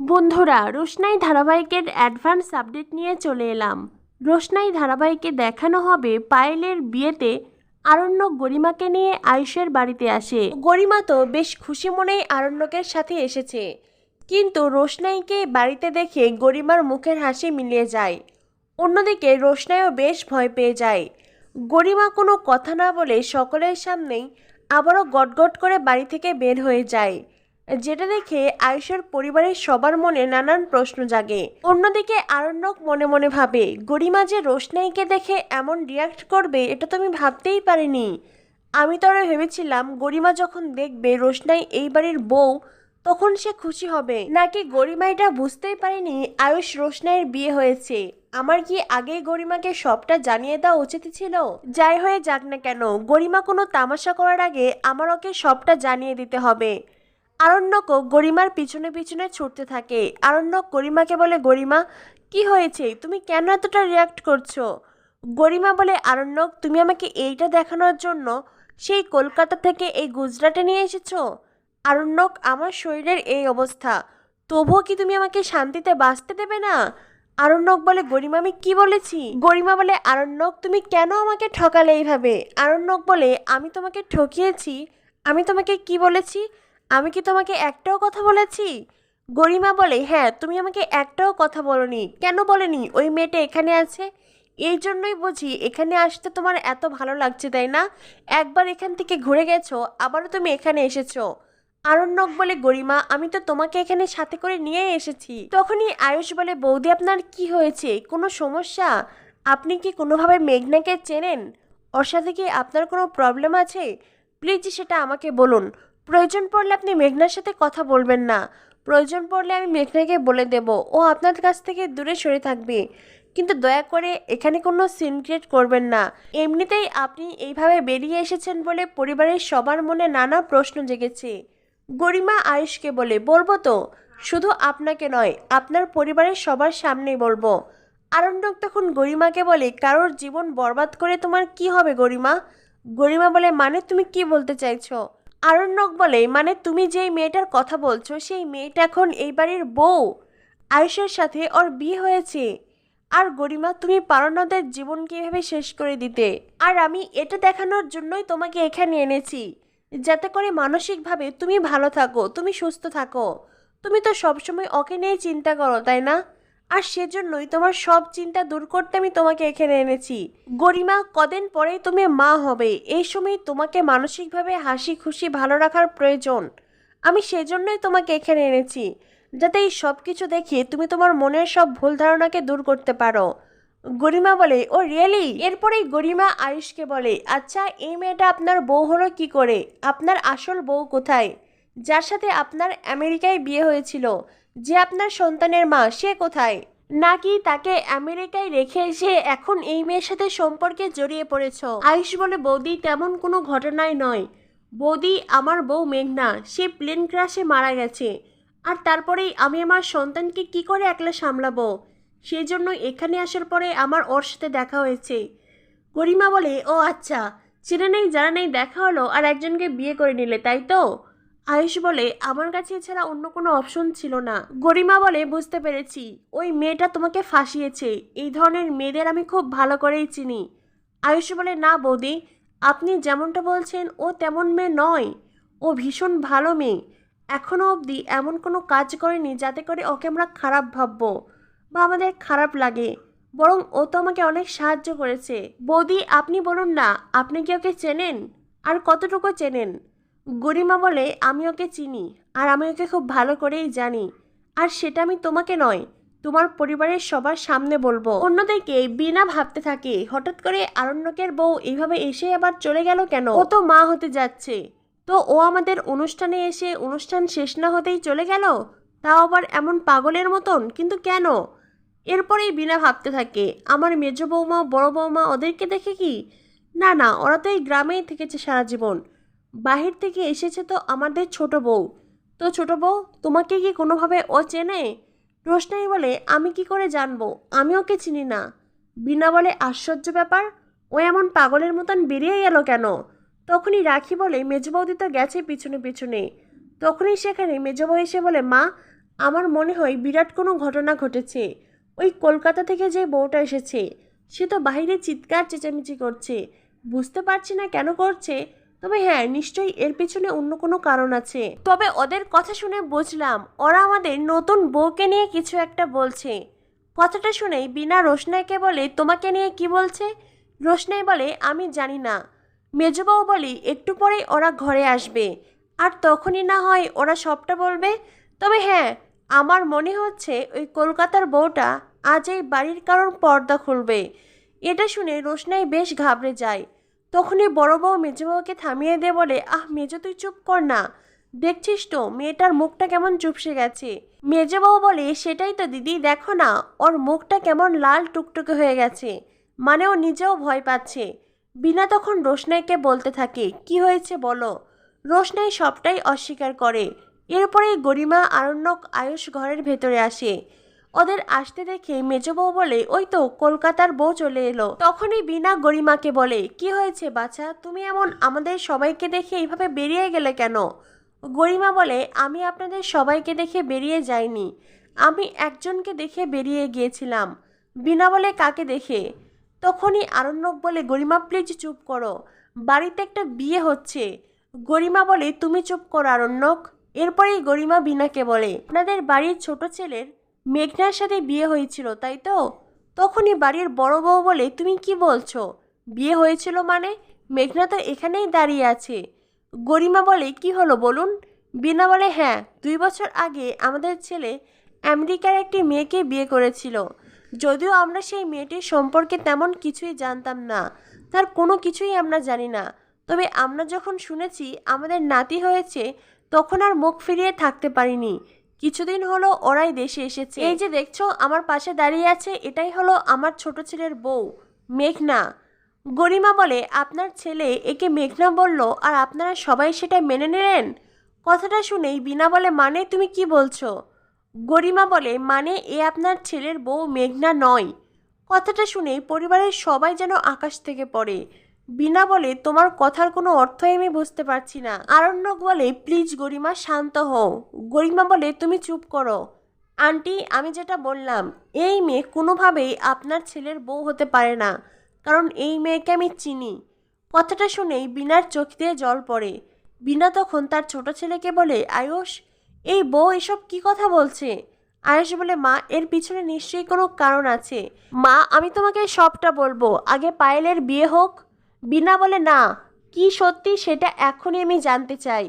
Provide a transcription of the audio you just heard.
বন্ধুরা, রোশনাই ধারাবাহিকের advance update নিয়ে চলে এলাম। রোশনাই ধারাবাহিকে দেখানো হবে পায়েলের বিয়েতে আরণ্যক গরিমাকে নিয়ে আয়ুষের বাড়িতে আসে। গরিমা তো বেশ খুশি মনেই আরণ্যকের সাথে এসেছে। কিন্তু রোশনাইকে বাড়িতে দেখে গরিমার মুখের হাসি মিলিয়ে যায়। অন্যদিকে রোশনাইও বেশ ভয় পেয়ে যায়। গরিমা কোনো কথা না বলে সকলের সামনেই আবারও গটগট করে বাড়ি থেকে বের হয়ে যায়। যেটা দেখে আয়ুষের পরিবারের সবার মনে নানান প্রশ্ন জাগে। অন্যদিকে আরণ্যক মনে মনে ভাবে, গরিমা যে রোশনাইকে দেখে এমন রিয়াক্ট করবে, এটা তো আমি ভাবতেই পারিনি। আমি তো আরও ভেবেছিলাম, গরিমা যখন দেখবে রোশনাই এই বাড়ির বউ, তখন সে খুশি হবে। নাকি গরিমা এটা বুঝতেই পারেনি আয়ুষ রোশনাইয়ের বিয়ে হয়েছে? আমার কি আগেই গরিমাকে সবটা জানিয়ে দেওয়া উচিত ছিল? যাই হয়ে যাক না কেন, গরিমা কোনো তামাশা করার আগে আমার ওকে সবটা জানিয়ে দিতে হবে। আরণ্যকও গরিমার পিছনে পিছনে ছুটতে থাকে। আরণ্যক গরিমাকে বলে, গরিমা, কি হয়েছে? তুমি কেন এতটা রিয়াক্ট করছ? গরিমা বলে, আরণ্যক, তুমি আমাকে এইটা দেখানোর জন্য সেই কলকাতা থেকে এই গুজরাটে নিয়ে এসেছ? আরণ্যক, আমার শরীরের এই অবস্থা। তবুও কি তুমি আমাকে শান্তিতে বাঁচতে দেবে না? আরণ্যক বলে, গরিমা, আমি কি বলেছি? গরিমা বলে, আরণ্যক, তুমি কেন আমাকে ঠকালে এইভাবে? আরণ্যক বলে, আমি তোমাকে ঠকিয়েছি। আমি তোমাকে কি বলেছি? আমি কি তোমাকে একটাও কথা বলেছি? গরিমা বলে হ্যাঁ তুমি আমাকে একটাও কথা বলনি। কেন বলেনি? ওই মেয়েটা এখানে আছে? এই জন্যই বুঝি, এখানে আসতে তোমার এত ভালো লাগছে, তাই না? একবার এখান থেকে ঘুরে গেছো, আবারও তুমি এখানে এসেছ। আরণ্যক বলে, গরিমা, আমি তো তোমাকে এখানে সাথে করে নিয়ে এসেছি। তখনই আয়ুষ বলে, বৌদি, আপনার কি হয়েছে? কোনো সমস্যা? আপনি কি কোনোভাবে মেঘনাকে চেনেন? ওর সাথে কি আপনার কোনো প্রবলেম আছে? প্লিজ সেটা আমাকে বলুন। প্রয়োজন পড়লে আপনি মেঘনার সাথে কথা বলবেন না। প্রয়োজন পড়লে আমি মেঘনাকে বলে দেব, ও আপনার কাছ থেকে দূরে সরে থাকবে। কিন্তু দয়া করে এখানে কোনো সিন ক্রিয়েট করবেন না। এমনিতেই আপনি এইভাবে বেরিয়ে এসেছেন বলে পরিবারের সবার মনে নানা প্রশ্ন জেগেছে। গরিমা আয়ুষকে বলে, বলব তো? শুধু আপনাকে নয়, আপনার পরিবারের সবার সামনেই বলব। আরণ্যক তখন গরিমাকে বলে, কারোর জীবন বরবাদ করে তোমার কি হবে গরিমা? গরিমা বলে মানে তুমি কি বলতে চাইছো? আরণ্যক বলে মানে তুমি যেই মেয়েটার কথা বলছো, সেই মেয়েটা এখন এই বাড়ির বউ। আয়ুষের সাথে ওর বিয়ে হয়েছে। আর গরিমা, তুমি পারণদের জীবন কীভাবে শেষ করে দিতে। আর আমি এটা দেখানোর জন্যই তোমাকে এখানে এনেছি। যাতে করে মানসিকভাবে তুমি ভালো থাকো, তুমি সুস্থ থাকো। তুমি তো সবসময় ওকে নিয়ে চিন্তা করো, তাই না? আর সেজন্যই তোমার সব চিন্তা দূর করতে আমি তোমাকে এখানে এনেছি। গরিমা, কদিন পরেই তুমি মা হবে। এই সময় তোমাকে মানসিকভাবে হাসি খুশি ভালো রাখার প্রয়োজন। আমি সেজন্যই তোমাকে এখানে এনেছি। যাতে এই সব কিছু দেখে তুমি তোমার মনের সব ভুল ধারণাকে দূর করতে পারো। গরিমা বলে, ও, রিয়েলি? এরপরেই গরিমা আয়ুষকে বলে আচ্ছা এই মেয়েটা আপনার বউ হলো কি করে? আপনার আসল বউ কোথায়? যার সাথে আপনার আমেরিকায় বিয়ে হয়েছিল। যে আপনার সন্তানের মা, সে কোথায়? নাকি তাকে আমেরিকায় রেখে এসে এখন এই মেয়ের সাথে সম্পর্কে জড়িয়ে পড়েছ? আয়ুষ বলে, বৌদি, তেমন কোনো ঘটনাই নয়। বৌদি, আমার বউ মেঘনা, সে প্লেন ক্রাশে মারা গেছে। আর তারপরেই আমি আমার সন্তানকে কি করে একলা সামলাবো? সেই জন্য এখানে আসার পরে আমার ওর সাথে দেখা হয়েছে। গরিমা বলে, ও আচ্ছা। চেনে নেই, জানা নেই, দেখা হলো, আর একজনকে বিয়ে করে নিলে, তাই তো? আয়ুষ বলে, আমার কাছে এছাড়া অন্য কোনো অপশন ছিল না। গরিমা বলে, বুঝতে পেরেছি। ওই মেয়েটা তোমাকে ফাঁসিয়েছে। এই ধরনের মেয়েদের আমি খুব ভালো করেই চিনি। আয়ুষ বলে, না বৌদি, আপনি যেমনটা বলছেন, ও তেমন মেয়ে নয়। ও ভীষণ ভালো মেয়ে। এখনও অবধি এমন কোনো কাজ করেনি যাতে করে ওকে আমরা খারাপ ভাববো বা আমাদের খারাপ লাগে। বরং ও তো আমাকে অনেক সাহায্য করেছে। বৌদি, আপনি বলুন না, আপনি কি ওকে চেনেন? আর কতটুকু চেনেন? গরিমা বলে, আমি ওকে চিনি আর আমি ওকে খুব ভালো করেই জানি। আর সেটা আমি তোমাকে নয়, তোমার পরিবারের সবার সামনে বলব। অন্যদিকে বিনা ভাবতে থাকে। হঠাৎ করে আরণ্যকের বউ এইভাবে এসে আবার চলে গেল কেন? ও তো মা হতে যাচ্ছে। তো ও আমাদের অনুষ্ঠানে এসে অনুষ্ঠান শেষ না হতেই চলে গেল? তাও আবার এমন পাগলের মতন? কিন্তু কেন? এরপরেই বিনা ভাবতে থাকে, আমার মেজ বৌমা, বড় বৌমা, ওদেরকে দেখে কি? না না, ওরা তো এই গ্রামেই থেকেছে সারা জীবন। বাহির থেকে এসেছে তো আমাদের ছোট বউ। তো ছোট বউ, তোমাকে কি কোনোভাবে ও চেনে? রোশনাই বলে, আমি কি করে জানব? আমি ওকে চিনি না। বিনা বলে আশ্চর্য ব্যাপার, ও এমন পাগলের মতন বেরিয়ে গেল কেন? তখনই রাখি বলে, মেজ বৌদি তো গেছে পিছনে পিছনে। তখনই সেখানে মেজ বউ এসে বলে, মা, আমার মনে হয় বিরাট কোনো ঘটনা ঘটেছে। ওই কলকাতা থেকে যে বউটা এসেছে, সে তো বাইরে চিৎকার চেঁচামেচি করছে। বুঝতে পারছি না কেন করছে। তবে হ্যাঁ নিশ্চয়ই এর পিছনে অন্য কোনো কারণ আছে। তবে ওদের কথা শুনে বুঝলাম, ওরা আমাদের নতুন বউকে নিয়ে কিছু একটা বলছে। কথাটা শুনেই বিনা রোশনাইকে বলে, তোমাকে নিয়ে কি বলছে? রোশনাই বলে, আমি জানি না। মেজবাবু বলি, একটু পরেই ওরা ঘরে আসবে। আর তখনই না হয় ওরা সবটা বলবে? তবে হ্যাঁ আমার মনে হচ্ছে ওই কলকাতার বউটা আজ এই বাড়ির কারণ পর্দা খুলবে। এটা শুনে রোশনাই বেশ ঘাবড়ে যায়। তখনই বড় বউ মেজবাবুকে থামিয়ে দিয়ে বলে, আহ, মেজ, তুই চুপ কর না। দেখছিস তো, মেয়েটার মুখটা কেমন চুপসে গেছে। মেজবাবু বলে, সেটাই তো দিদি, দেখো না, ওর মুখটা কেমন লাল টুকটুকে হয়ে গেছে মানে ও নিজেও ভয় পাচ্ছে। বিনা তখন রোশনাইকে বলতে থাকে, কি হয়েছে বলো? রোশনাই সবটাই অস্বীকার করে। এরপরে গরিমা, আরণ্যক আয়ুষ ঘরের ভেতরে আসে। ওদের আসতে দেখে মেজ বউ বলে, ওই তো, কলকাতার বউ চলে এলো। তখনই বিনা গরিমাকে বলে, কি হয়েছে বাছা? তুমি এমন আমাদের সবাইকে দেখে এইভাবে বেরিয়ে গেলে কেন? গরিমা বলে, আমি আপনাদের সবাইকে দেখে বেরিয়ে যাইনি। আমি একজনকে দেখে বেরিয়ে গিয়েছিলাম। বিনা বলে, কাকে দেখে? তখনই আরণ্যক বলে, গরিমা প্লিজ চুপ করো। বাড়িতে একটা বিয়ে হচ্ছে। গরিমা বলে, তুমি চুপ করো আরণ্যক। এরপরেই গরিমা বিনাকে বলে, আপনাদের বাড়ির ছোট ছেলের মেঘনার সাথে বিয়ে হয়েছিল, তাই তো? তখনই বাড়ির বড় বউ বলে, তুমি কি বলছো? বিয়ে হয়েছিল মানে? মেঘনা তো এখানেই দাঁড়িয়ে আছে। গরিমা বলে, কি হলো বলুন? বিনা বলে হ্যাঁ দুই বছর আগে আমাদের ছেলে আমেরিকার একটি মেয়েকে বিয়ে করেছিল। যদিও আমরা সেই মেয়েটির সম্পর্কে তেমন কিছুই জানতাম না। তার কোনো কিছুই আমরা জানি না। তবে আমরা যখন শুনেছি, আমাদের নাতি হয়েছে, তখন আর মুখ ফিরিয়ে থাকতে পারিনি। কিছুদিন হলো ওরাই দেশে এসেছে। এই যে দেখছ, আমার পাশে দাঁড়িয়ে আছে, এটাই হলো আমার ছোট ছেলের বউ, মেঘনা। গরিমা বলে, আপনার ছেলে একে মেঘনা বলল, আর আপনারা সবাই সেটা মেনে নিলেন? কথাটা শুনেই বিনা বলে মানে তুমি কি বলছো? গরিমা বলে মানে এ আপনার ছেলের বউ মেঘনা নয়। কথাটা শুনে পরিবারের সবাই যেন আকাশ থেকে পড়ে। বিনা বলে তোমার কথার কোনো অর্থই আমি বুঝতে পারছি না। আরণ্যক বলে, প্লিজ গরিমা, শান্ত হও। গরিমা বলে, তুমি চুপ করো। আন্টি, আমি যেটা বললাম, এই মেয়ে কোনোভাবেই আপনার ছেলের বউ হতে পারে না, কারণ এই মেয়েকে আমি চিনি। কথাটা শুনেই বিনার চোখ দিয়ে জল পড়ে। বিনা তখন তার ছোট ছেলেকে বলে, আয়ুষ, এই বউ এসব কি কথা বলছে? আয়ুষ বলে, মা, এর পিছনে নিশ্চয়ই কোনো কারণ আছে। মা, আমি তোমাকে সবটা বলব। আগে পায়েলের বিয়ে হোক বিনা বলে না কি সত্যি সেটা এখনই আমি জানতে চাই।